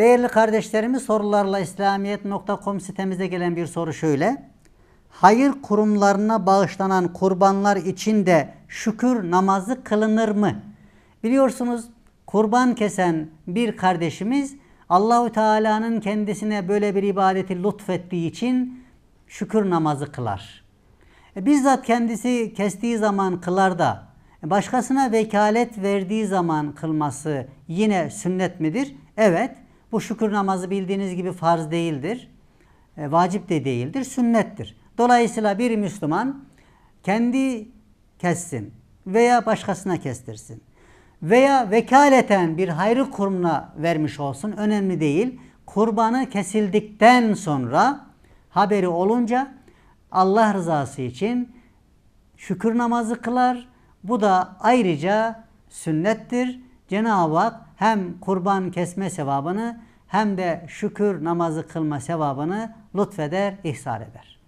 Değerli kardeşlerimiz sorularla İslamiyet.com sitemizde gelen bir soru şöyle. Hayır kurumlarına bağışlanan kurbanlar için de şükür namazı kılınır mı? Biliyorsunuz kurban kesen bir kardeşimiz Allahü Teala'nın kendisine böyle bir ibadeti lütfettiği için şükür namazı kılar. E, bizzat kendisi kestiği zaman kılar da başkasına vekalet verdiği zaman kılması yine sünnet midir? Evet. Bu şükür namazı bildiğiniz gibi farz değildir. E, vacip de değildir, sünnettir. Dolayısıyla bir Müslüman kendi kessin veya başkasına kestirsin veya vekaleten bir hayrı kurumuna vermiş olsun önemli değil. Kurbanı kesildikten sonra haberi olunca Allah rızası için şükür namazı kılar. Bu da ayrıca sünnettir. Cenab-ı Hak hem kurban kesme sevabını hem de şükür namazı kılma sevabını lütfeder, ihsar eder.